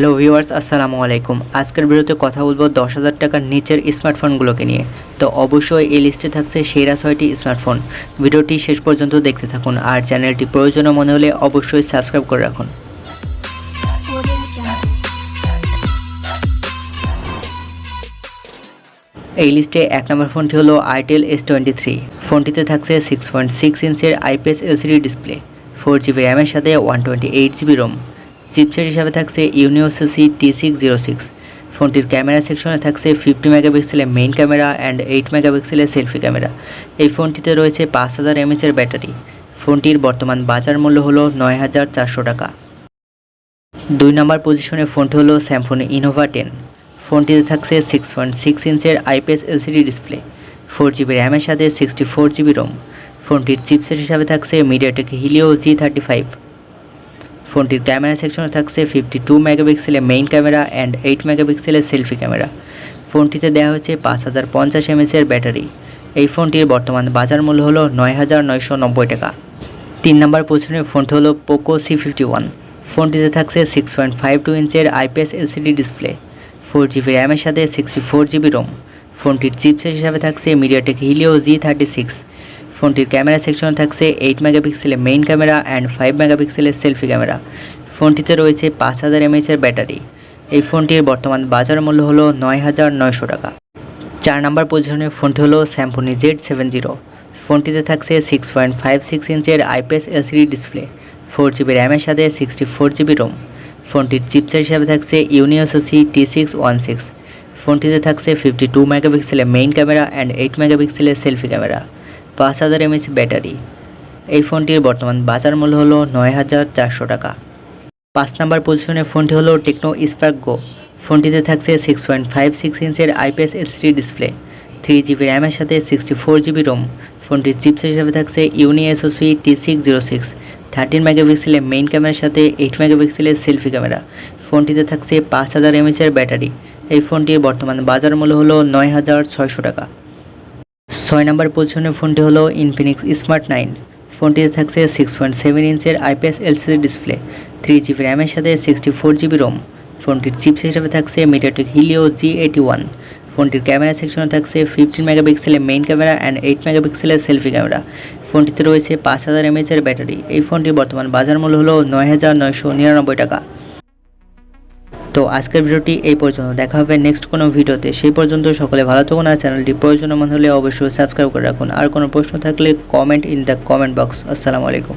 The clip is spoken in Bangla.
হ্যালো ভিউয়ার্স, আসসালামু আলাইকুম। আজকের ভিডিওতে কথা বলব দশ হাজার টাকার নিচের স্মার্টফোনগুলোকে নিয়ে। তো অবশ্যই এই লিস্টে থাকছে সেরা ছয়টি স্মার্টফোন। ভিডিওটি শেষ পর্যন্ত দেখতে থাকুন আর চ্যানেলটি প্রয়োজনীয় মনে হলে অবশ্যই সাবস্ক্রাইব করে রাখুন। এই লিস্টে এক নম্বর ফোনটি হলো আইটেল এস টোয়েন্টি থ্রি। ফোনটিতে থাকছে six point six ইঞ্চের IPS LCD display four GB র্যামের সাথে one twenty eight GB ROM chipset হিসাবে থাকছে Unisoc T six zero six ফোনটির ক্যামেরা সেকশনে থাকছে ফিফটি মেগাপিক্সেলের মেইন ক্যামেরা অ্যান্ড এইট মেগাপিক্সেলের সেলফি ক্যামেরা। এই ফোনটিতে রয়েছে পাঁচ হাজার এমএচের ব্যাটারি। ফোনটির বর্তমান বাজার মূল্য হলো নয় হাজার চারশো টাকা। দুই নম্বর পজিশনে ফোনটি হলো স্যামসং ইনোভা টেন ফোনটিতে থাকছে six point six ইঞ্চের IPS LCD display four GB র্যামের সাথে সিক্সটি ফোর জিবি রোম ফোনটির চিপসেট হিসাবে থাকছে MediaTek Helio G thirty five ফোনটির ক্যামেরা সেকশনে থাকছে ফিফটি টু মেগাপিক্সেলের মেইন ক্যামেরা অ্যান্ড এইট মেগাপিক্সেলের সেলফি ক্যামেরা। ফোনটিতে দেওয়া হয়েছে পাঁচ হাজার পঞ্চাশ এমএসের ব্যাটারি। এই ফোনটির বর্তমান বাজার মূল্য হলো নয় হাজার নয়শো নব্বই টাকা। তিন নম্বর পজিশনে ফোনটি হলো পোকো সি ফিফটি ওয়ান ফোনটিতে থাকছে six point five two ইঞ্চের IPS LCD display four GB র্যামের সাথে সিক্সটি ফোর জিবি রোম ফোনটির চিপসেট হিসাবে থাকছে MediaTek Helio G thirty six ফোনটির ক্যামেরা সেকশনে থাকছে এইট মেগাপিক্সেলের মেইন ক্যামেরা অ্যান্ড ফাইভ মেগাপিক্সেলের সেলফি ক্যামেরা। ফোনটিতে রয়েছে পাঁচ হাজার এমএচের ব্যাটারি। এই ফোনটির বর্তমান বাজার মূল্য হলো নয় হাজার নয়শো টাকা। চার নম্বর পজিশনে ফোনটি হলো স্যামসুনি জেড সেভেন জিরো ফোনটিতে থাকছে six point five six ইঞ্চের IPS LCD display four GB র্যামের সাথে সিক্সটি ফোর জিবি রোম ফোনটির চিপসেট হিসাবে থাকছে Unisoc T six one six ফোনটিতে থাকছে ফিফটি টু মেগাপিক্সেলের মেইন ক্যামেরা অ্যান্ড এইট মেগাপিক্সেলের সেলফি ক্যামেরা। পাঁচ হাজার এমএচ ব্যাটারি। এই ফোনটির বর্তমান বাজার মূল্য হলো নয় হাজার চারশো টাকা। পাঁচ নাম্বার পজিশনে ফোনটি হলো টেকনো স্পার্ক গো। ফোনটিতে থাকছে six point five six ইঞ্চের IPS SD display three GB র্যামের সাথে সিক্সটি ফোর জিবি রোম ফোনটির চিপস হিসাবে থাকছে Uni SOC T six zero six thirteen মেগাপিক্সেলের মেইন ক্যামেরার সাথে এইট মেগাপিক্সেলের সেলফি ক্যামেরা ফোনটিতে থাকছে পাঁচ হাজার এমএচের ব্যাটারি। এই ফোনটির বর্তমান বাজার মূল্য হলো নয় হাজার ছয়শো টাকা। ছয় নম্বর পজিশনে ফোনটি হলো ইনফিনিক্স স্মার্ট নাইন ফোনটিতে থাকছে six point seven ইঞ্চের IPS LCD display three GB র্যামের সাথে সিক্সটি ফোর জিবি রোম ফোনটির চিপস হিসেবে থাকছে MediaTek Helio G eighty one ফোনটির ক্যামেরা সেকশনে থাকছে ফিফটিন মেগাপিক্সেলের মেইন ক্যামেরা অ্যান্ড এইট মেগাপিক্সেলের সেলফি ক্যামেরা ফোনটিতে রয়েছে পাঁচ হাজার এমএচের ব্যাটারি এই ফোনটির বর্তমান বাজার মূল্য হলো নয় হাজার নয়শো নিরানব্বই টাকা। তো আজকের ভিডিওটি এই পর্যন্ত। দেখা হবে নেক্সট কোনো ভিডিওতে। সেই পর্যন্ত সকলে ভালো থাকুন আর চ্যানেলটি প্রয়োজন মনে হলে অবশ্যই সাবস্ক্রাইব করে রাখুন। আর কোনো প্রশ্ন থাকলে comment in the comment box আসসালামু আলাইকুম।